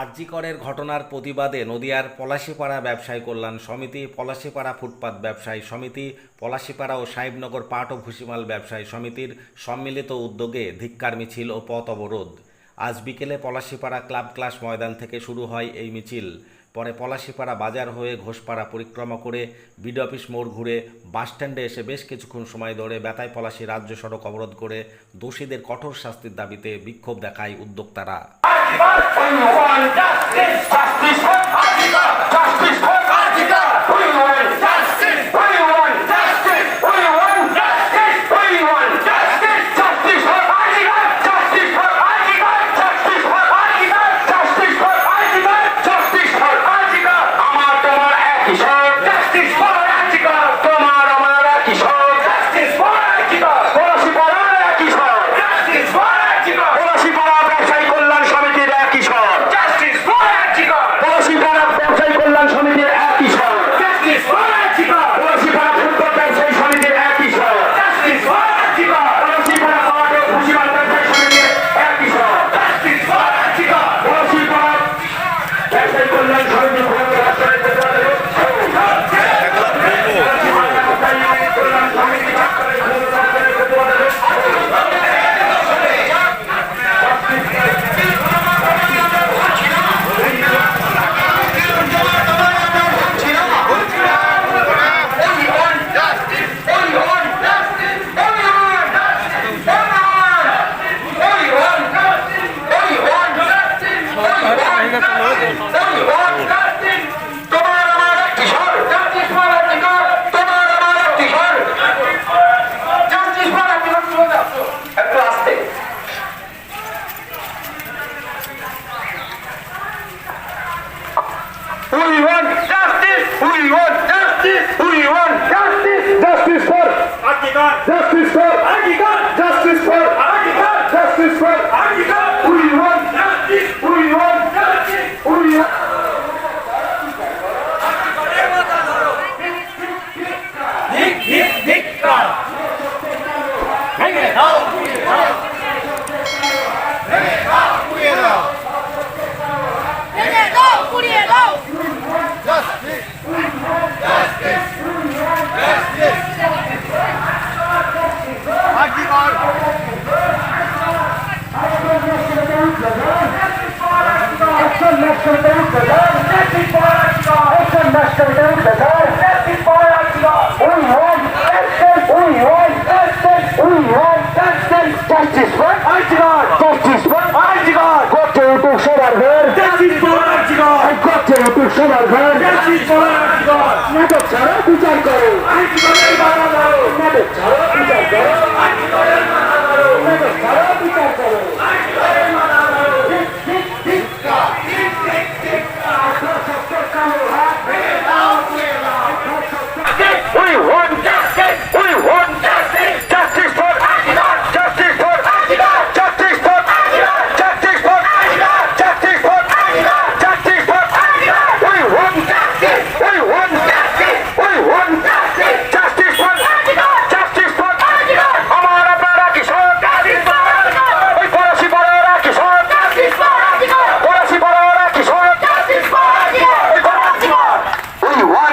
আরজিকরের ঘটনার প্রতিবাদে নদিয়ার পলাশিপাড়া ব্যবসায়ী কল্যাণ সমিতি, পলাশিপাড়া ফুটপাত ব্যবসায়ী সমিতি, পলাশিপাড়া ও সাহেবনগর পাট ও ভুসিমাল ব্যবসায়ী সমিতির সম্মিলিত উদ্যোগে ধিক্কার, মিছিল ও পথ অবরোধ। আজ বিকেলে পলাশিপাড়া ক্লাব ক্লাস ময়দান থেকে শুরু হয় এই মিছিল। পরে পলাশিপাড়া বাজার হয়ে ঘোষপাড়া পরিক্রমা করে বিডি অফিস মোড় ঘুরে বাসস্ট্যান্ডে এসে বেশ কিছুক্ষণ সময় ধরে বেতায় পলাশি রাজ্য সড়ক অবরোধ করে দোষীদের কঠোর শাস্তির দাবিতে বিক্ষোভ দেখায় উদ্যোক্তারা। fight for you want justice, justice for Africa, justice for কল্যাণ ষড়যন্ত্র が সবার ঘর নাটক ছাড়া বিচার করো। নাটক ছাড়া বিচার করো। নাটক ছাড়া বিচার করো।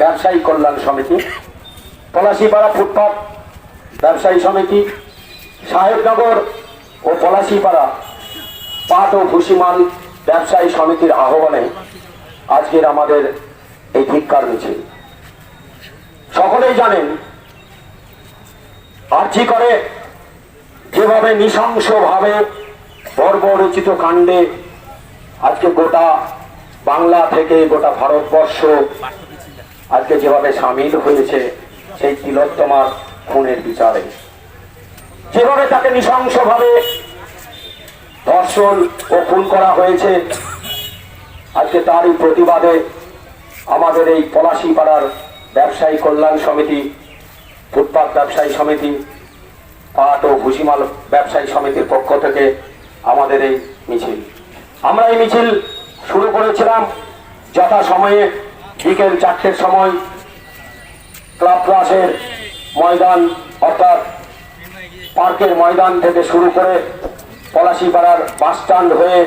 ব্যবসায়ী কল্যাণ সমিতি, পলাশিপাড়া ফুটপাত ব্যবসায়ী সমিতি, সাহেবনগর ও পলাশিপাড়া পাট ও ভুসিমাল ব্যবসায়ী সমিতির আহ্বানে আজকের আমাদের এই ধিক্কার মিছিল। সকলেই জানেন, আর্জি করে যেভাবে নৃশংসভাবে বর্বরচিত কাণ্ডে আজকে গোটা বাংলা থেকে গোটা ভারতবর্ষ আজকে যেভাবে সামিল হয়েছে, সেই তিলোত্তমার খুনের বিচারে। যেভাবে তাকে নৃশংসভাবে ধর্ষণ ও খুন করা হয়েছে, আজকে তারই প্রতিবাদে আমাদের এই পলাশিপাড়ার ব্যবসায়ী কল্যাণ সমিতি, ফুটপাত ব্যবসায়ী সমিতি, পাট ও ভুসিমাল ব্যবসায়ী সমিতির পক্ষ থেকে আমাদের এই মিছিল। আমরা এই মিছিল শুরু করেছিলাম যথা সময়ে বিকেল চারটের সময় ক্লাব ক্লাসের ময়দান, অর্থাৎ পার্কের ময়দান থেকে শুরু করে পলাশিপাড়ার বাস স্ট্যান্ড হয়ে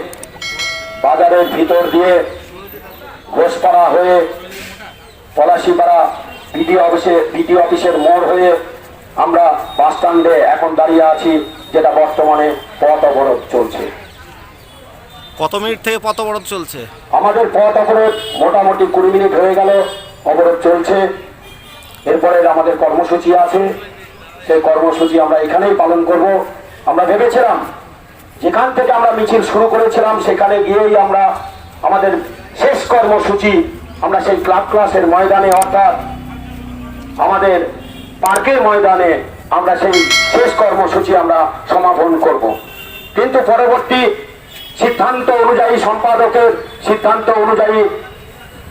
বাজারের ভিতর দিয়ে ঘোষপাড়া হয়ে পলাশিপাড়া বিডিও অফিসে, বিডিও অফিসের মোড় হয়ে আমরা বাস স্ট্যান্ডে এখন দাঁড়িয়ে আছি, যেটা বর্তমানে পথ অবরোধ চলছে। কত মিনিট থেকে পথ অবরোধ চলছে? আমাদের পথ অবরোধ মোটামুটি কুড়ি মিনিট হয়ে গেল, অবরোধ চলছে। এরপরে আমাদের কর্মসূচি আছে। সেই কর্মসূচি আমরা এখানেই পালন করব। আমরা ভেবেছিলাম, যেখান থেকে আমরা মিছিল শুরু করেছিলাম, সেখানে গিয়েই আমরা আমাদের শেষ কর্মসূচি, আমরা সেই ক্লাব ক্লাসের ময়দানে, অর্থাৎ আমাদের পার্কের ময়দানে আমরা সেই শেষ কর্মসূচি আমরা সমাপন করব। কিন্তু পরবর্তী সিদ্ধান্ত অনুযায়ী সম্পাদকের সিদ্ধান্ত অনুযায়ী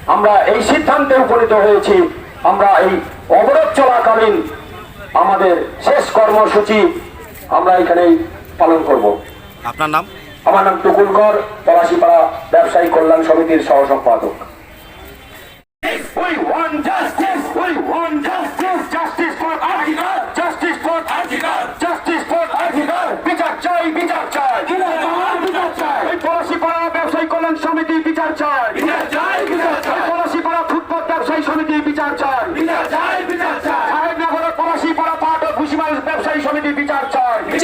আমরা এই সিদ্ধান্তে উপনীত হয়েছি। আমরা এই অবরোধ চলাকালীন আমাদের শেষ কর্মসূচি আমরা এখানেই পালন করব। আপনার নাম? আমার নাম টুকুল কর পলাশিপাড়া ব্যবসায়ী কল্যাণ সমিতির সহ সম্পাদক